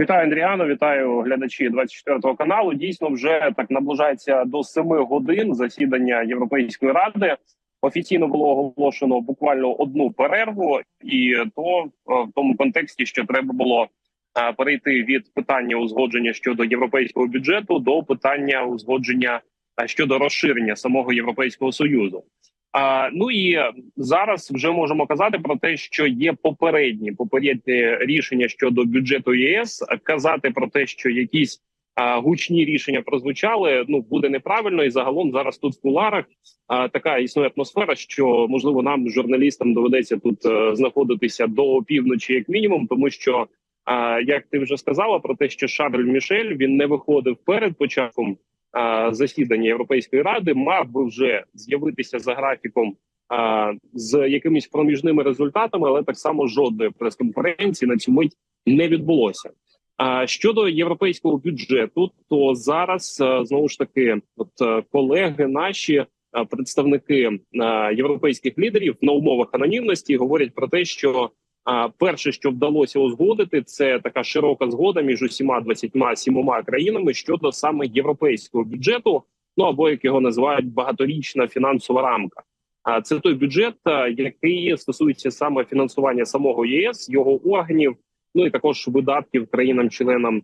Вітаю Андріано, вітаю глядачі 24 каналу. Дійсно, вже так наближається до 7 годин засідання Європейської ради. Офіційно було оголошено буквально одну перерву, і то е, в тому контексті, що треба було е, перейти від питання узгодження щодо європейського бюджету до питання узгодження е, щодо розширення самого європейського союзу. Ну і зараз вже можемо казати про те, що є попередні попередні рішення щодо бюджету ЄС. Казати про те, що якісь гучні рішення прозвучали, ну буде неправильно. І загалом зараз тут в куларах така існує атмосфера, що можливо нам, журналістам, доведеться тут а, знаходитися до півночі, як мінімум, тому що як ти вже сказала про те, що Шарль Мішель він не виходив перед початком засідання Європейської ради мав би вже з'явитися за графіком з якимись проміжними результатами, але так само жодної прес-конференції на цю мить не відбулося. А щодо європейського бюджету, то зараз знову ж таки, от колеги наші представники європейських лідерів на умовах анонімності говорять про те, що перше, що вдалося узгодити, це така широка згода між усіма 27 країнами щодо саме європейського бюджету. Ну або як його називають багаторічна фінансова рамка. А це той бюджет, який стосується саме фінансування самого ЄС, його органів, ну і також видатків країнам-членам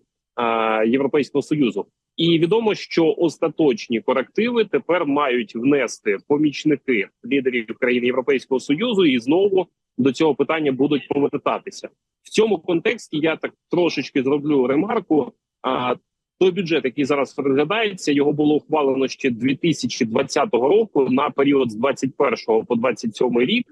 Європейського союзу. І відомо, що остаточні корективи тепер мають внести помічники лідерів країн Європейського союзу і знову до цього питання будуть повертатися в цьому контексті. Я так трошечки зроблю ремарку. А той бюджет, який зараз розглядається, його було ухвалено ще 2020 року на період з 21 по 27 рік,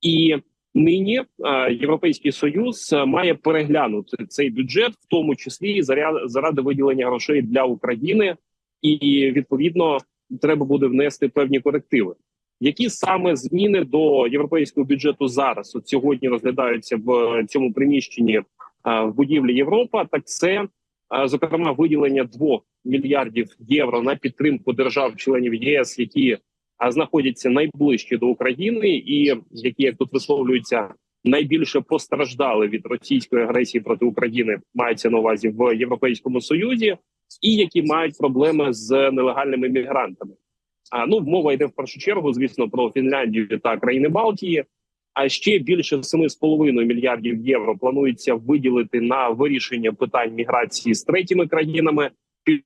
і нині європейський союз має переглянути цей бюджет, в тому числі заради виділення грошей для України, і відповідно треба буде внести певні корективи. Які саме зміни до європейського бюджету зараз от сьогодні розглядаються в цьому приміщенні в будівлі Європа? Так це зокрема виділення 2 мільярдів євро на підтримку держав-членів ЄС, які знаходяться найближче до України, і які як тут висловлюються найбільше постраждали від російської агресії проти України, мається на увазі в Європейському Союзі, і які мають проблеми з нелегальними мігрантами. А ну мова йде в першу чергу, звісно, про Фінляндію та країни Балтії. А ще більше 7,5 мільярдів євро планується виділити на вирішення питань міграції з третіми країнами.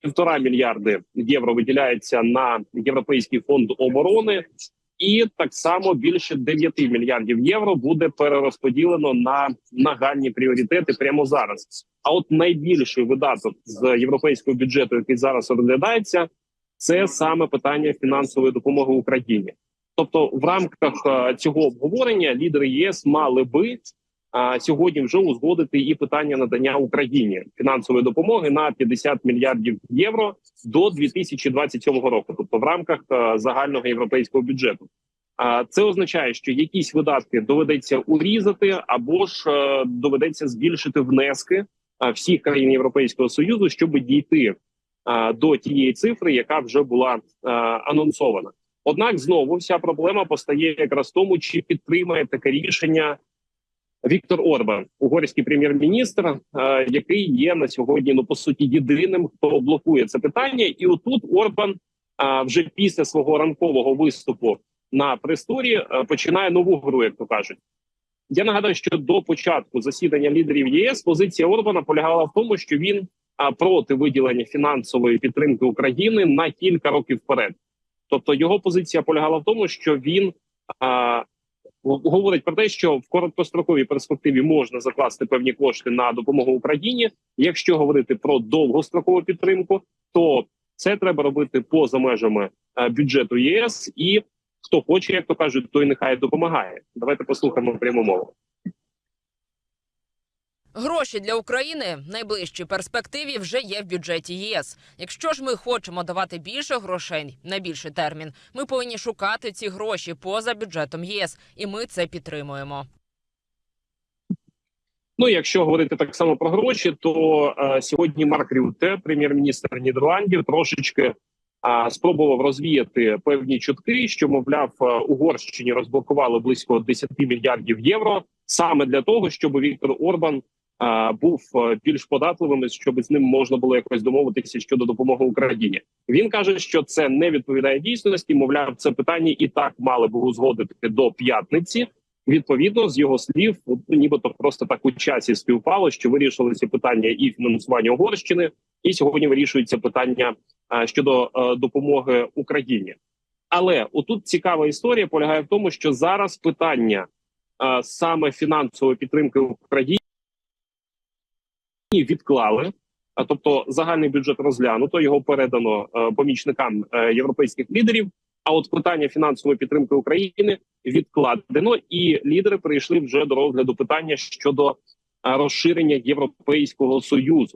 Півтора мільярди євро виділяється на європейський фонд оборони, і так само більше 9 мільярдів євро буде перерозподілено на нагальні пріоритети прямо зараз. А от найбільший видаток з європейського бюджету, який зараз розглядається, це саме питання фінансової допомоги Україні. Тобто, в рамках цього обговорення лідери ЄС мали би а, сьогодні вже узгодити і питання надання Україні фінансової допомоги на 50 мільярдів євро до 2027 року, тобто в рамках загального європейського бюджету. А це означає, що якісь видатки доведеться урізати, або ж доведеться збільшити внески всіх країн Європейського союзу, щоб дійти до тієї цифри, яка вже була анонсована. Однак знову вся проблема постає якраз в тому, чи підтримає таке рішення Віктор Орбан, угорський прем'єр-міністр, який є на сьогодні ну по суті єдиним, хто блокує це питання, і отут Орбан вже після свого ранкового виступу на престорі починає нову гру, як то кажуть. Я нагадаю, що до початку засідання лідерів ЄС позиція Орбана полягала в тому, що він проти виділення фінансової підтримки України на кілька років вперед. Тобто його позиція полягала в тому, що він а, говорить про те, що в короткостроковій перспективі можна закласти певні кошти на допомогу Україні. Якщо говорити про довгострокову підтримку, то це треба робити поза межами а, бюджету ЄС і хто хоче, як то кажуть, той нехай допомагає. Давайте послухаємо пряму мову. Гроші для України в найближчій перспективі вже є в бюджеті ЄС. Якщо ж ми хочемо давати більше грошей на більший термін, ми повинні шукати ці гроші поза бюджетом ЄС, і ми це підтримуємо. Ну, якщо говорити так само про гроші, то е, сьогодні Марк Рюте, прем'єр-міністр Нідерландів, трошечки е, спробував розвіяти певні чутки, що мовляв Угорщині розблокували близько 10 мільярдів євро саме для того, щоб Віктор Орбан е, був е, більш податливим, щоб з ним можна було якось домовитися щодо допомоги Україні. Він каже, що це не відповідає дійсності. Мовляв, це питання і так мали б узгодити до п'ятниці. Відповідно, з його слів, от, нібито просто так у часі співпало, що вирішилися питання і фінансування Угорщини, і сьогодні вирішується питання е, щодо е, допомоги Україні. Але отут цікава історія полягає в тому, що зараз питання е, саме фінансової підтримки Україні відклали. Тобто загальний бюджет розглянуто, його передано е, помічникам е, європейських лідерів. А от питання фінансової підтримки України відкладено, і лідери прийшли вже до розгляду питання щодо е, розширення Європейського союзу.